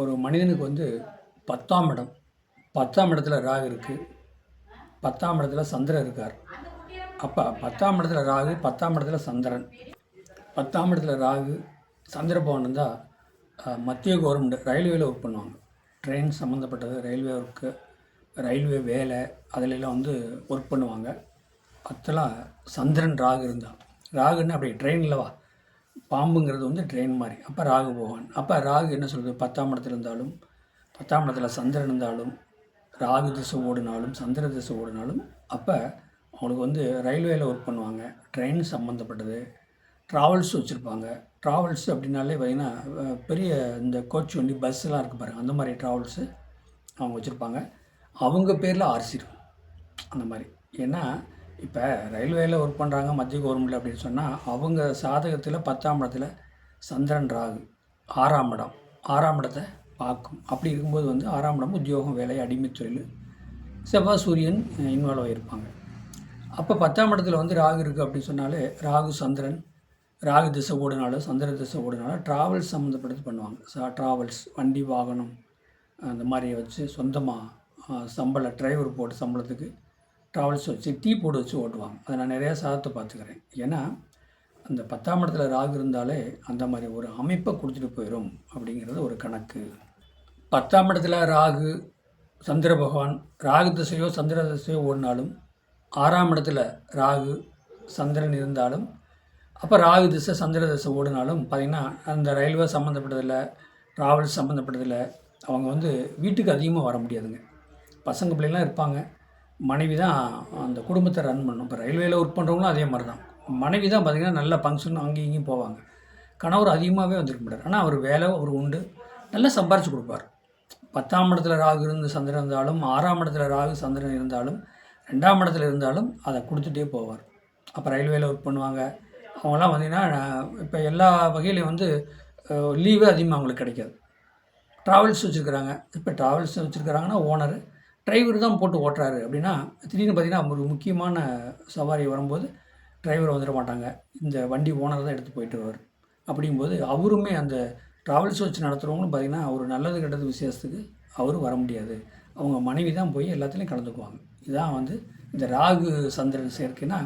ஒரு மனிதனுக்கு வந்து பத்தாம் இடம். பத்தாம் இடத்துல ராகு இருக்குது பத்தாம் இடத்துல சந்திரன் இருக்கார். அப்போ பத்தாம் இடத்துல ராகு பத்தாம் இடத்துல சந்திரன். பத்தாம் இடத்துல ராகு சந்திரபவன் இருந்தால் மத்திய கவர்மெண்ட் ரயில்வேல ஒர்க் பண்ணுவாங்க. ட்ரெயின் சம்மந்தப்பட்டது ரயில்வே ஒர்க்கு ரயில்வே வேலை அதிலெல்லாம் வந்து ஒர்க் பண்ணுவாங்க. அதெல்லாம் சந்திரன் ராகு இருந்தால் ராகுன்னு அப்படி ட்ரெயினில் வா. பாம்புங்கிறது வந்து ட்ரெயின் மாதிரி. அப்போ ராகு பகவான் அப்போ ராகு என்ன சொல்கிறது பத்தாம் இடத்துல இருந்தாலும் பத்தாம் இடத்துல சந்திரன் இருந்தாலும் ராகு திசை ஓடினாலும் சந்திர திசை ஓடினாலும் அப்போ அவங்களுக்கு வந்து ரயில்வேயில் ஒர்க் பண்ணுவாங்க. ட்ரெயின் சம்மந்தப்பட்டது ட்ராவல்ஸ் வச்சுருப்பாங்க. ட்ராவல்ஸ் அப்படின்னாலே பார்த்திங்கன்னா பெரிய இந்த கோச் வண்டி பஸ்ஸெலாம் இருக்குது பாருங்கள் அந்த மாதிரி ட்ராவல்ஸு அவங்க வச்சுருப்பாங்க. அவங்க பேரில் ஆர்சி அந்த மாதிரி. ஏன்னா இப்போ ரயில்வேயில் ஒர்க் பண்ணுறாங்க மத்திய கவர்மெண்ட்டில் அப்படின்னு சொன்னால் அவங்க சாதகத்தில் பத்தாம் இடத்துல சந்திரன் ராகு ஆறாம் இடம். ஆறாம் இடத்தை பார்க்கும். அப்படி இருக்கும்போது வந்து ஆறாம் இடம் உத்தியோகம் வேலை அடிமை தொழில். செவ்வாய் சூரியன் இன்வால்வ் ஆகியிருப்பாங்க அப்போ பத்தாம் இடத்துல வந்து ராகு இருக்குது அப்படின்னு சொன்னாலே ராகு சந்திரன் ராகு திசை ஓடினாலும் சந்திர திசை ஓடினாலும் ட்ராவல்ஸ் சம்மந்தப்பட்டது பண்ணுவாங்க. ச ட்ராவல்ஸ் வண்டி வாகனம் அந்த மாதிரி வச்சு சொந்தமாக சம்பள டிரைவர் போட்டு சம்பளத்துக்கு ட்ராவல்ஸ் வச்சு டீ போட்டு வச்சு ஓட்டுவாங்க. அதை நான் நிறையா சாதத்தை பார்த்துக்கிறேன். ஏன்னா அந்த பத்தாம் இடத்துல ராகு இருந்தாலே அந்த மாதிரி ஒரு அமைப்பை கொடுத்துட்டு போயிடும் அப்படிங்கிறது ஒரு கணக்கு. பத்தாம் இடத்துல ராகு சந்திர பகவான் ராகு திசையோ சந்திர திசையோ ஓடினாலும் ஆறாம் இடத்துல ராகு சந்திரன் இருந்தாலும் அப்போ ராகு திசை சந்திர திசை ஓடினாலும் பார்த்திங்கன்னா அந்த ரயில்வே சம்மந்தப்பட்டதில் ட்ராவல்ஸ் சம்மந்தப்பட்டதில் அவங்க வந்து வீட்டுக்கு அதிகமாக வர முடியாதுங்க. பசங்க பிள்ளைலாம் இருப்பாங்க. மனைவி தான் அந்த குடும்பத்தை ரன் பண்ணும். இப்போ ரயில்வேல ஒர்க் பண்ணுறவங்களும் அதே மாதிரி தான் மனைவி தான் பார்த்திங்கன்னா நல்ல ஃபங்க்ஷன் அங்கேயும் இங்கேயும் போவாங்க. கணவர் அதிகமாகவே வந்திருக்க மாட்டார். ஆனால் அவர் வேலை அவர் உண்டு. நல்லா சம்பாரித்து கொடுப்பார். பத்தாம் இடத்துல ராகு இருந்து சந்திரன் இருந்தாலும் ஆறாம் இடத்துல ராகு சந்திரன் இருந்தாலும் ரெண்டாம் இடத்துல இருந்தாலும் அதை கொடுத்துட்டே போவார். அப்போ ரயில்வேல ஒர்க் பண்ணுவாங்க. அவங்களாம் பார்த்திங்கன்னா இப்போ எல்லா வகையிலையும் வந்து லீவே அதிகமாக அவங்களுக்கு கிடைக்காது. ட்ராவல்ஸ் வச்சுருக்கிறாங்க. இப்போ ட்ராவல்ஸ் வச்சுருக்கிறாங்கன்னா ஓனர் டிரைவர் தான் போட்டு ஓட்டுறாரு. அப்படின்னா திடீர்னு பார்த்தீங்கன்னா ஒரு முக்கியமான சவாரி வரும்போது டிரைவர் வந்துட மாட்டாங்க. இந்த வண்டி ஓனர் தான் எடுத்து போயிட்டு வருவார். அப்படிங்கும்போது அவருமே அந்த ட்ராவல்ஸ் வச்சு நடத்துகிறவங்களும் பார்த்தீங்கன்னா அவர் நல்லது கெட்டது விசேஷத்துக்கு அவரும் வர முடியாது. அவங்க மனைவி தான் போய் எல்லாத்துலேயும் கலந்துக்குவாங்க. இதுதான் வந்து இந்த ராகு சந்திரன் சேர்க்கைன்னா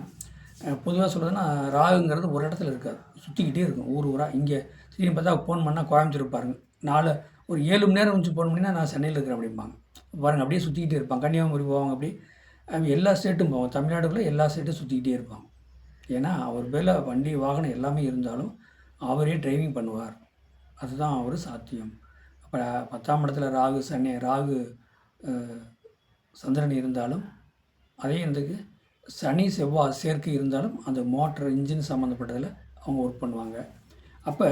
பொதுவாக சொல்கிறதுன்னா ராகுங்கிறது ஒரு இடத்துல இருக்காது. சுற்றிக்கிட்டே இருக்கும். ஊர் ஊராக இங்கே திடீர்னு பார்த்தா ஃபோன் பண்ணால் கோயம்புத்தூர் பாருங்க. நாலு ஒரு ஏழு மணி நேரம் வச்சு போனோம்னா நான் சென்னையில் இருக்கிறேன் அப்படிம்பாங்க. பாருங்க அப்படியே சுற்றிக்கிட்டே இருப்பாங்க. கன்னியாகுமரி போவாங்க அப்படி எல்லா ஸ்டேட்டும் போவாங்க. தமிழ்நாடுக்குள்ளே எல்லா ஸ்டேட்டும் சுற்றிக்கிட்டே இருப்பாங்க. ஏன்னா அவர் பேரில் வண்டி வாகனம் எல்லாமே இருந்தாலும் அவரே டிரைவிங் பண்ணுவார். அதுதான் அவர் சாத்தியம். அப்போ பத்தாம் இடத்துல ராகு சனி ராகு சந்திரன் இருந்தாலும் அதே இருந்துக்கு சனி செவ்வாய் சேர்க்கை இருந்தாலும் அந்த மோட்டர் இன்ஜின் சம்மந்தப்பட்டதில் அவங்க ஒர்க் பண்ணுவாங்க. அப்போ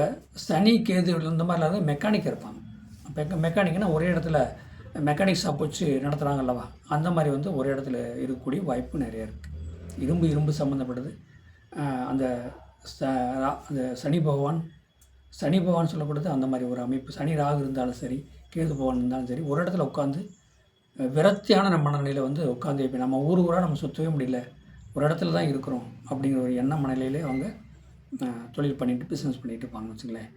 சனி கேது இந்த மாதிரிலாம் இருந்தால் மெக்கானிக் இருப்பாங்க. அப்போ ஒரே இடத்துல மெக்கானிக் ஷாப் வச்சு நடத்துகிறாங்க அல்லவா? அந்த மாதிரி வந்து ஒரே இடத்துல இருக்கக்கூடிய வாய்ப்பு நிறைய இருக்குது இரும்பு இரும்பு சம்மந்தப்பட்டது அந்த ச அந்த சனி பகவான் சனி பகவான் சொல்லப்படுது அந்த மாதிரி ஒரு அமைப்பு. சனி ராகு இருந்தாலும் சரி கேது பகவான் இருந்தாலும் சரி ஒரு இடத்துல உட்காந்து விரக்தியான நம்ம மனநிலையில் வந்து உட்காந்து இப்போ நம்ம ஊர் ஊராக நம்ம சுற்றவே முடியல. ஒரு இடத்துல தான் இருக்கிறோம் அப்படிங்கிற ஒரு எண்ண மனநிலையிலே அவங்க தொழில் பண்ணிட்டு பிஸ்னஸ் பண்ணிட்டு இருப்பாங்க வச்சுங்களேன்.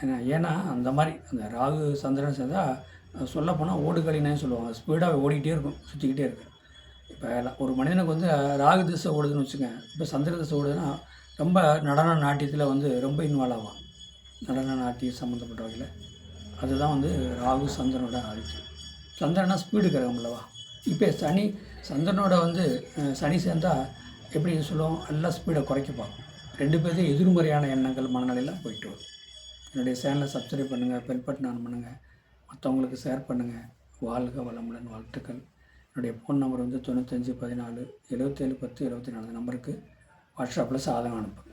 ஏன்னா ஏன்னா அந்த மாதிரி அந்த ராகு சந்திரன் சேர்ந்தால் சொல்லப்போனால் ஓடுகளினே சொல்லுவாங்க. ஸ்பீடாக ஓடிக்கிட்டே இருக்கும் சுற்றிக்கிட்டே இருக்கு. இப்போ ஒரு மனிதனுக்கு வந்து ராகு திசை ஓடுதுன்னு வச்சுக்கேன் இப்போ சந்திர திசை ஓடுதுன்னா ரொம்ப நடன நாட்டியத்தில் வந்து ரொம்ப இன்வால்வ் ஆகும் நடன நாட்டியம் சம்மந்தப்பட்ட வகையில். அதுதான் வந்து ராகு சந்திரனோட ஆதிக்கம். சந்திரனா ஸ்பீடு கிரகம் அல்லவா? இப்போ சனி சந்திரனோட வந்து சனி சேர்ந்தால் எப்படி சொல்லுவோம்? எல்லாம் ஸ்பீடை குறைக்க பார்க்கும். ரெண்டு பேரும் எதிர்மறையான எண்ணங்கள் மனநிலையில் போயிட்டு வரும். என்னுடைய சேனலை சப்ஸ்கிரைப் பண்ணுங்கள் பெல் பட்டன் ஆன் பண்ணுங்கள் மற்றவங்களுக்கு ஷேர் பண்ணுங்கள் வாழ்க வளமுடன் வாழ்த்துக்கள். என்னுடைய ஃபோன் நம்பர் வந்து தொண்ணூத்தஞ்சு பதினாலு எழுபத்தேழு பத்து எழுபத்தி நாலு நம்பருக்கு வாட்ஸ்அப்பில் சாதகம் அனுப்புங்க